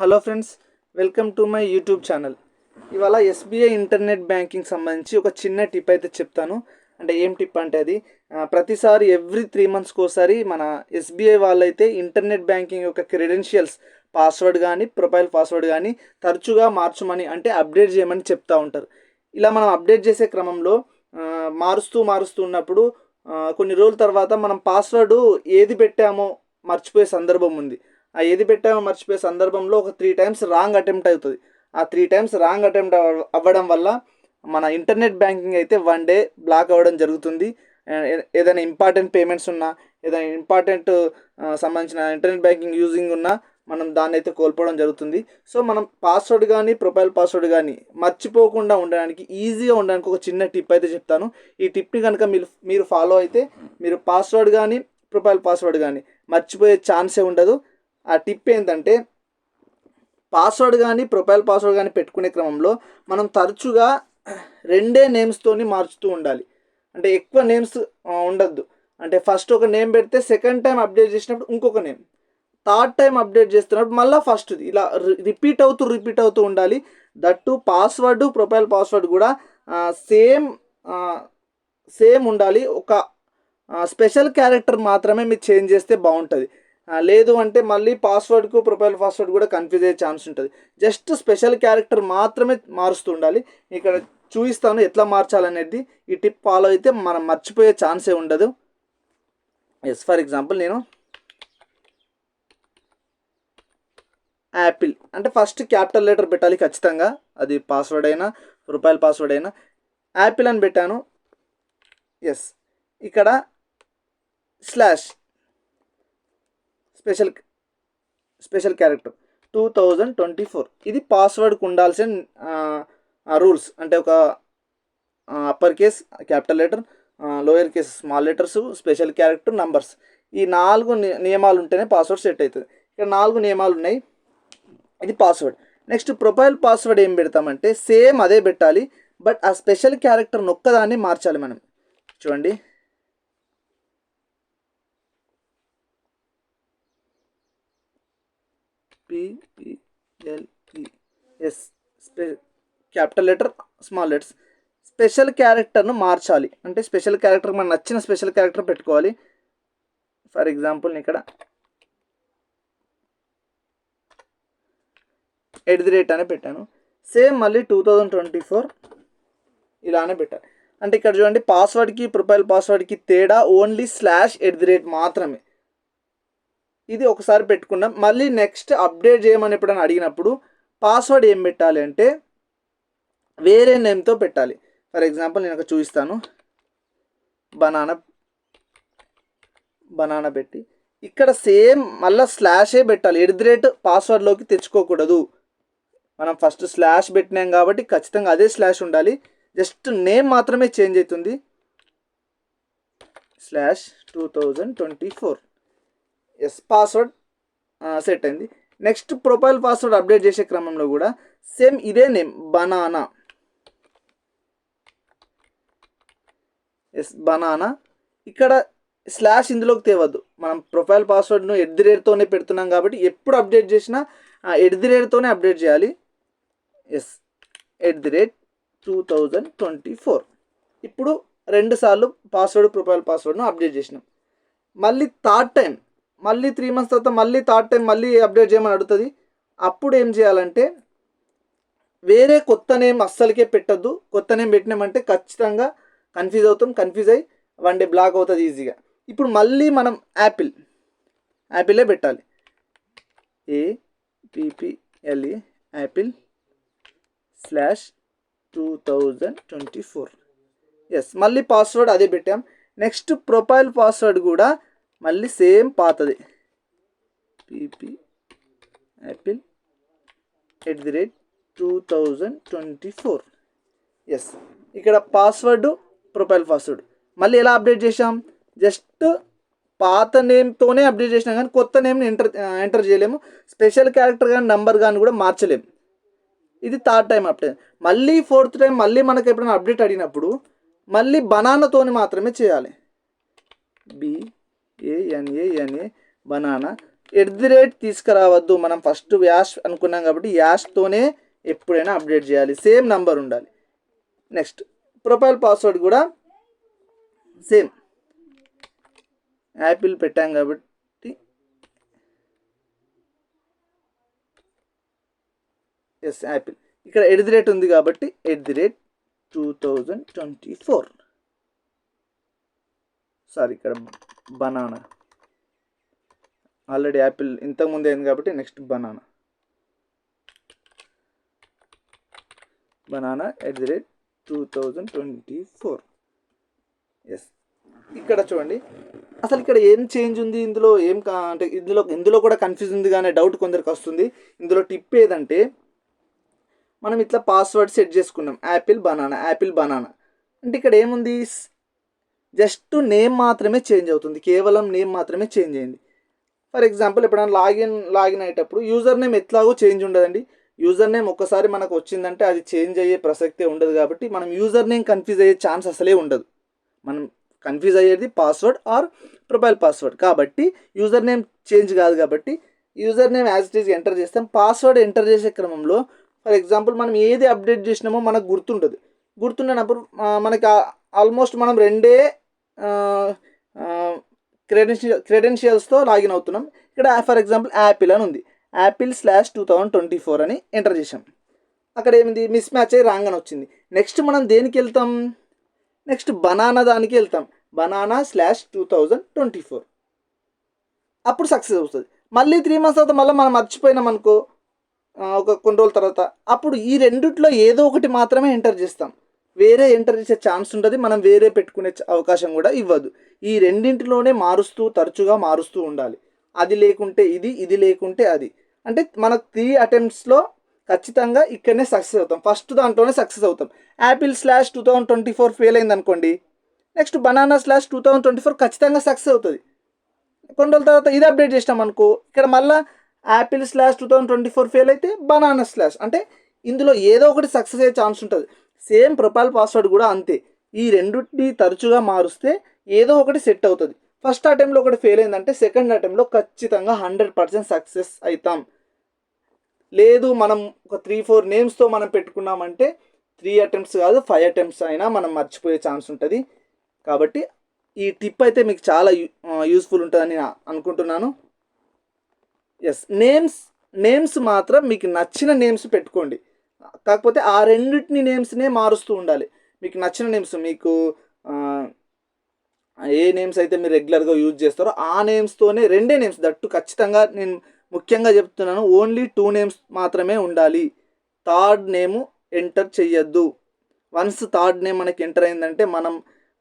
Hello friends welcome to my YouTube channel. ఇవాళ SBI internet banking సంబంధించి ఒక చిన్న టిప్ అయితే చెప్తాను. అంటే ఏం టిప్ అంటే అది? ప్రతిసారి ఎవ్రీ త్రీ మంత్స్కి ఒకసారి మన ఎస్బీఐ వాళ్ళైతే ఇంటర్నెట్ బ్యాంకింగ్ యొక్క క్రెడెన్షియల్స్ పాస్వర్డ్ కానీ ప్రొఫైల్ పాస్వర్డ్ కానీ తరచుగా మార్చమని అంటే అప్డేట్ చేయమని చెప్తూ ఉంటారు. ఇలా మనం అప్డేట్ చేసే క్రమంలో మారుస్తూ మారుస్తూ ఉన్నప్పుడు కొన్ని రోజుల తర్వాత మనం పాస్వర్డ్ ఏది పెట్టామో మర్చిపోయే సందర్భం ఉంది. ఆ ఏది పెట్టామో మర్చిపోయే సందర్భంలో ఒక త్రీ టైమ్స్ రాంగ్ అటెంప్ట్ అవుతుంది. ఆ త్రీ టైమ్స్ రాంగ్ అటెంప్ట్ అవ్వడం వల్ల మన ఇంటర్నెట్ బ్యాంకింగ్ అయితే వన్ డే బ్లాక్ అవ్వడం జరుగుతుంది. ఏదైనా ఇంపార్టెంట్ పేమెంట్స్ ఉన్నా ఏదైనా ఇంపార్టెంట్ సంబంధించిన ఇంటర్నెట్ బ్యాంకింగ్ యూజింగ్ ఉన్నా మనం దాన్ని అయితే కోల్పోవడం జరుగుతుంది. సో మనం పాస్వర్డ్ కానీ ప్రొఫైల్ పాస్వర్డ్ కానీ మర్చిపోకుండా ఉండడానికి ఈజీగా ఉండడానికి ఒక చిన్న టిప్ అయితే చెప్తాను. ఈ టిప్ని కనుక మీరు మీరు ఫాలో అయితే మీరు పాస్వర్డ్ కానీ ప్రొఫైల్ పాస్వర్డ్ కానీ మర్చిపోయే ఛాన్సే ఉండదు. ఆ టిప్ ఏంటంటే పాస్వర్డ్ కానీ ప్రొఫైల్ పాస్వర్డ్ కానీ పెట్టుకునే క్రమంలో మనం తరచుగా రెండే నేమ్స్తోని మార్చుతూ ఉండాలి. అంటే ఎక్కువ నేమ్స్ ఉండద్దు. అంటే ఫస్ట్ ఒక నేమ్ పెడితే సెకండ్ టైం అప్డేట్ చేసినప్పుడు ఇంకొక నేమ్ థర్డ్ టైం అప్డేట్ చేస్తున్నప్పుడు మళ్ళీ ఫస్ట్ది ఇలా రిపీట్ అవుతూ రిపీట్ అవుతూ ఉండాలి. దట్టు పాస్వర్డ్ ప్రొఫైల్ పాస్వర్డ్ కూడా సేమ్ సేమ్ ఉండాలి. ఒక స్పెషల్ క్యారెక్టర్ మాత్రమే మీరు చేంజ్ చేస్తే బాగుంటుంది. లేదు అంటే మళ్ళీ పాస్వర్డ్కు ప్రొఫైల్ పాస్వర్డ్ కూడా కన్ఫ్యూజ్ అయ్యే ఛాన్స్ ఉంటుంది. జస్ట్ స్పెషల్ క్యారెక్టర్ మాత్రమే మారుస్తూ ఉండాలి. ఇక్కడ చూపిస్తాను ఎట్లా మార్చాలనేది. ఈ టిప్ ఫాలో అయితే మనం మర్చిపోయే ఛాన్సే ఉండదు. ఎస్ ఫర్ ఎగ్జాంపుల్ నేను యాపిల్ అంటే ఫస్ట్ క్యాపిటల్ లెటర్ పెట్టాలి ఖచ్చితంగా. అది పాస్వర్డ్ అయినా ప్రొఫైల్ పాస్వర్డ్ అయినా. యాపిల్ అని పెట్టాను. ఎస్ ఇక్కడ slash special special character. Two thousand twenty four ఇది పాస్వర్డ్కి ఉండాల్సిన రూల్స్ అంటే ఒక upper case capital letter lower case small letters special character numbers ఈ నాలుగు ని- నియమాలు ఉంటేనే పాస్వర్డ్ సెట్ అవుతుంది ఇక్కడ నాలుగు నియమాలు ఉన్నాయి. ఇది పాస్వర్డ్ నెక్స్ట్ ప్రొఫైల్ పాస్వర్డ్ ఏం పెడతామంటే సేమ్ అదే పెట్టాలి బట్ ఆ స్పెషల్ క్యారెక్టర్ ఒక్కదాన్ని మార్చాలి మనం. చూడండి. Yes స్పె capital letter small letters special క్యారెక్టర్ను మార్చాలి. అంటే స్పెషల్ క్యారెక్టర్ మనకు నచ్చిన స్పెషల్ క్యారెక్టర్ పెట్టుకోవాలి. ఫర్ ఎగ్జాంపుల్ ఇక్కడ ఎట్ ది రేట్ అనే పెట్టాను. సేమ్ మళ్ళీ టూ థౌజండ్ ట్వంటీ ఫోర్ ఇలానే పెట్టాలి. అంటే ఇక్కడ చూడండి పాస్వర్డ్కి ప్రొఫైల్ పాస్వర్డ్కి తేడా only slash at the rate మాత్రమే. ఇది ఒకసారి పెట్టుకున్నాం. మళ్ళీ నెక్స్ట్ అప్డేట్ చేయమని ఎప్పుడైనా అడిగినప్పుడు పాస్వర్డ్ ఏం పెట్టాలి అంటే వేరే నేమ్తో పెట్టాలి. ఫర్ ఎగ్జాంపుల్ నేను ఒక చూపిస్తాను. బనానా బనానా పెట్టి. ఇక్కడ సేమ్ మళ్ళీ స్లాషే పెట్టాలి. ఎట్ ది రేట్ పాస్వర్డ్లోకి తెచ్చుకోకూడదు. మనం ఫస్ట్ స్లాష్ పెట్టినాం కాబట్టి ఖచ్చితంగా అదే స్లాష్ ఉండాలి. జస్ట్ నేమ్ మాత్రమే చేంజ్ అవుతుంది. Slash two thousand twenty four yes password set అయింది. నెక్స్ట్ ప్రొఫైల్ పాస్వర్డ్ అప్డేట్ చేసే క్రమంలో కూడా సేమ్ ఇదే నేమ్ బనానా ఎస్ బనానా ఇక్కడ స్లాష్ ఇందులోకి తేవద్దు. మనం ప్రొఫైల్ పాస్వర్డ్ను ఎట్ ది రేట్తోనే పెడుతున్నాం కాబట్టి ఎప్పుడు అప్డేట్ చేసినా ఎట్ ది రేట్తోనే అప్డేట్ చేయాలి. Yes at the rate two thousand twenty four ఇప్పుడు రెండుసార్లు పాస్వర్డ్ ప్రొఫైల్ పాస్వర్డ్ను అప్డేట్ చేసినాం. మళ్ళీ థర్డ్ టైం మళ్ళీ త్రీ మంత్స్ తర్వాత మళ్ళీ థర్డ్ టైం మళ్ళీ అప్డేట్ చేయమని అడుగుతుంది. అప్పుడు ఏం చేయాలంటే వేరే కొత్త నేమ్ అస్సలకే పెట్టద్దు. కొత్త నేమ్ పెట్టినామంటే ఖచ్చితంగా కన్ఫ్యూజ్ అవుతాం కన్ఫ్యూజ్ అయ్యి వన్ డే బ్లాక్ అవుతుంది ఈజీగా ఇప్పుడు మళ్ళీ మనం యాపిల్ యాపిలే పెట్టాలి. A P P L E apple slash two thousand twenty four yes మళ్ళీ పాస్వర్డ్ అదే పెట్టాం. నెక్స్ట్ ప్రొఫైల్ పాస్వర్డ్ కూడా మళ్ళీ సేమ్ పాతది. P P apple at the rate two thousand twenty four yes ఇక్కడ పాస్వర్డ్ ప్రొఫైల్ పాస్వర్డ్ మళ్ళీ ఎలా update చేసాం జస్ట్ పాత నేమ్తోనే అప్డేట్ చేసినాం కానీ కొత్త నేమ్ని ఎంటర్ ఎంటర్ చేయలేము. స్పెషల్ క్యారెక్టర్ కానీ నంబర్ కానీ కూడా మార్చలేము. ఇది థర్డ్ టైం అప్డేట్ మళ్ళీ ఫోర్త్ టైం మళ్ళీ మనకు ఎప్పుడైనా అప్డేట్ అడిగినప్పుడు మళ్ళీ బనానాతోని మాత్రమే చేయాలి. A N A N A banana at the rate తీసుకురావద్దు. మనం ఫస్ట్ యాష్ అనుకున్నాం కాబట్టి యాష్తోనే ఎప్పుడైనా అప్డేట్ చేయాలి. సేమ్ నంబర్ ఉండాలి. నెక్స్ట్ ప్రొఫైల్ పాస్వర్డ్ కూడా సేమ్ యాపిల్ పెట్టాం కాబట్టి ఎస్ యాపిల్ ఇక్కడ ఎట్ ది రేట్ ఉంది కాబట్టి at the rate two thousand twenty four sorry ఇక్కడ బనానా. ఆల్రెడీ యాపిల్ ఇంతకుముందు అయింది కాబట్టి next banana. Banana at the rate two thousand twenty four. Yes ఇక్కడ చూడండి. అసలు ఇక్కడ ఏం చేంజ్ ఉంది? ఇందులో ఏం కా అంటే ఇందులో ఇందులో కూడా కన్ఫ్యూజ్ ఉంది కానీ డౌట్ కొందరికి వస్తుంది. ఇందులో టిప్ ఏదంటే మనం ఇట్లా పాస్వర్డ్ సెట్ చేసుకున్నాం. Apple banana apple banana. అంటే ఇక్కడ ఏముంది? జస్ట్ నేమ్ మాత్రమే చేంజ్ అవుతుంది. కేవలం నేమ్ మాత్రమే చేంజ్ అయింది. ఫర్ ఎగ్జాంపుల్ ఎప్పుడైనా లాగిన్ లాగిన్ అయ్యేటప్పుడు యూజర్ నేమ్ ఎట్లాగో చేంజ్ ఉండదండి. యూజర్ నేమ్ ఒక్కసారి మనకు వచ్చిందంటే అది చేంజ్ అయ్యే ప్రసక్తే ఉండదు కాబట్టి మనం యూజర్ నేమ్ కన్ఫ్యూజ్ అయ్యే ఛాన్స్ అసలే ఉండదు. మనం కన్ఫ్యూజ్ అయ్యేది పాస్వర్డ్ ఆర్ ప్రొఫైల్ పాస్వర్డ్. కాబట్టి యూజర్ నేమ్ చేంజ్ కాదు కాబట్టి user name as it is enter చేస్తాం. పాస్వర్డ్ ఎంటర్ చేసే క్రమంలో ఫర్ ఎగ్జాంపుల్ మనం ఏది అప్డేట్ చేసినామో మనకు గుర్తుంటుంది. గుర్తుండనప్పుడు మనకి ఆల్మోస్ట్ మనం రెండే క్రెడెన్షియల్ క్రెడెన్షియల్స్తో లాగిన్ అవుతున్నాం. ఇక్కడ ఫర్ ఎగ్జాంపుల్ యాపిల్ అని ఉంది. Apple slash two thousand twenty four అని ఎంటర్ చేసాం అక్కడ ఏమింది? మిస్ మ్యాచ్ అయ్యి రాంగ్ అని వచ్చింది. నెక్స్ట్ మనం దేనికి వెళ్తాం? నెక్స్ట్ బనానా దానికి వెళ్తాం. Banana slash two thousand twenty four అప్పుడు సక్సెస్ అవుతుంది. మళ్ళీ త్రీ మంత్స్ తర్వాత మళ్ళీ మనం మర్చిపోయినాం అనుకో ఒక కొన్ని రోజుల తర్వాత అప్పుడు ఈ రెండిట్లో ఏదో ఒకటి మాత్రమే ఎంటర్ చేస్తాం. వేరే ఎంటర్ చేసే ఛాన్స్ ఉంటుంది మనం వేరే పెట్టుకునే అవకాశం కూడా ఇవ్వదు. ఈ రెండింటిలోనే మారుస్తూ తరచుగా మారుస్తూ ఉండాలి. అది లేకుంటే ఇది ఇది లేకుంటే అది. అంటే మన త్రీ అటెంప్ట్స్లో ఖచ్చితంగా ఇక్కడనే సక్సెస్ అవుతాం. ఫస్ట్ దాంట్లోనే సక్సెస్ అవుతాం. Apple slash two thousand twenty four fail అయింది అనుకోండి next banana slash two thousand twenty four ఖచ్చితంగా సక్సెస్ అవుతుంది. కొన్ని రోజుల తర్వాత ఇది అప్డేట్ చేసినాం అనుకో ఇక్కడ మళ్ళీ apple slash two thousand twenty four fail అయితే బనానా స్లాష్ అంటే ఇందులో ఏదో ఒకటి సక్సెస్ అయ్యే ఛాన్స్ ఉంటుంది. సేమ్ ప్రొఫైల్ పాస్వర్డ్ కూడా అంతే. ఈ రెండింటిని తరచుగా మారుస్తే ఏదో ఒకటి సెట్ అవుతుంది. ఫస్ట్ అటెంప్ట్లో ఒకటి ఫెయిల్ అయిందంటే సెకండ్ అటెంప్ట్లో ఖచ్చితంగా హండ్రెడ్ పర్సెంట్ సక్సెస్ అవుతాం లేదు మనం ఒక త్రీ ఫోర్ నేమ్స్తో మనం పెట్టుకున్నామంటే త్రీ అటెంప్ట్స్ కాదు ఫైవ్ అటెంప్ట్స్ అయినా మనం మర్చిపోయే ఛాన్స్ ఉంటుంది. కాబట్టి ఈ టిప్ అయితే మీకు చాలా యూస్ఫుల్ ఉంటుందని అనుకుంటున్నాను. ఎస్ నేమ్స్ నేమ్స్ మాత్రం మీకు నచ్చిన నేమ్స్ పెట్టుకోండి. కాకపోతే ఆ రెండింటిని నేమ్స్నే మారుస్తూ ఉండాలి. మీకు నచ్చిన నేమ్స్ మీకు ఏ నేమ్స్ అయితే మీరు రెగ్యులర్గా యూజ్ చేస్తారో ఆ నేమ్స్తోనే రెండే నేమ్స్. దట్టు ఖచ్చితంగా నేను ముఖ్యంగా చెప్తున్నాను ఓన్లీ టూ నేమ్స్ మాత్రమే ఉండాలి. థర్డ్ నేము ఎంటర్ చేయొద్దు వన్స్ థర్డ్ నేమ్ మనకి ఎంటర్ అయిందంటే మనం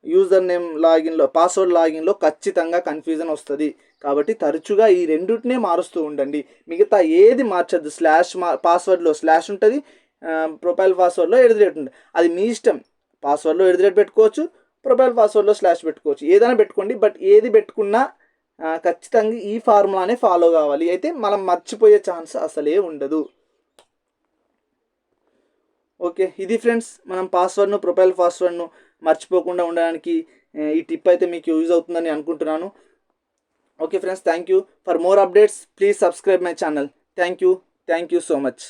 యూజర్ నేమ్ లాగిన్లో పాస్వర్డ్ లాగిన్లో ఖచ్చితంగా కన్ఫ్యూజన్ వస్తుంది. కాబట్టి తరచుగా ఈ రెండింటినే మారుస్తూ ఉండండి. మిగతా ఏది మార్చద్దు. స్లాష్ మా పాస్వర్డ్లో స్లాష్ ఉంటుంది ప్రొఫైల్ పాస్వర్డ్లో ఎడిదిరేట్ ఉంటుంది అది మీ ఇష్టం. పాస్వర్డ్లో ఎడిదిరేట్ పెట్టుకోవచ్చు ప్రొఫైల్ పాస్వర్డ్లో స్లాష్ పెట్టుకోవచ్చు. ఏదైనా పెట్టుకోండి బట్ ఏది పెట్టుకున్నా ఖచ్చితంగా ఈ ఫార్ములానే ఫాలో కావాలి. అయితే మనం మర్చిపోయే ఛాన్స్ అసలే ఉండదు. ఓకే ఇది ఫ్రెండ్స్. మనం పాస్వర్డ్ను ప్రొఫైల్ పాస్వర్డ్ను మర్చిపోకుండా ఉండడానికి ఈ టిప్ అయితే మీకు యూజ్ అవుతుందని అనుకుంటున్నాను. Okay friends thank you. For more updates please subscribe my channel. Thank you. Thank you so much.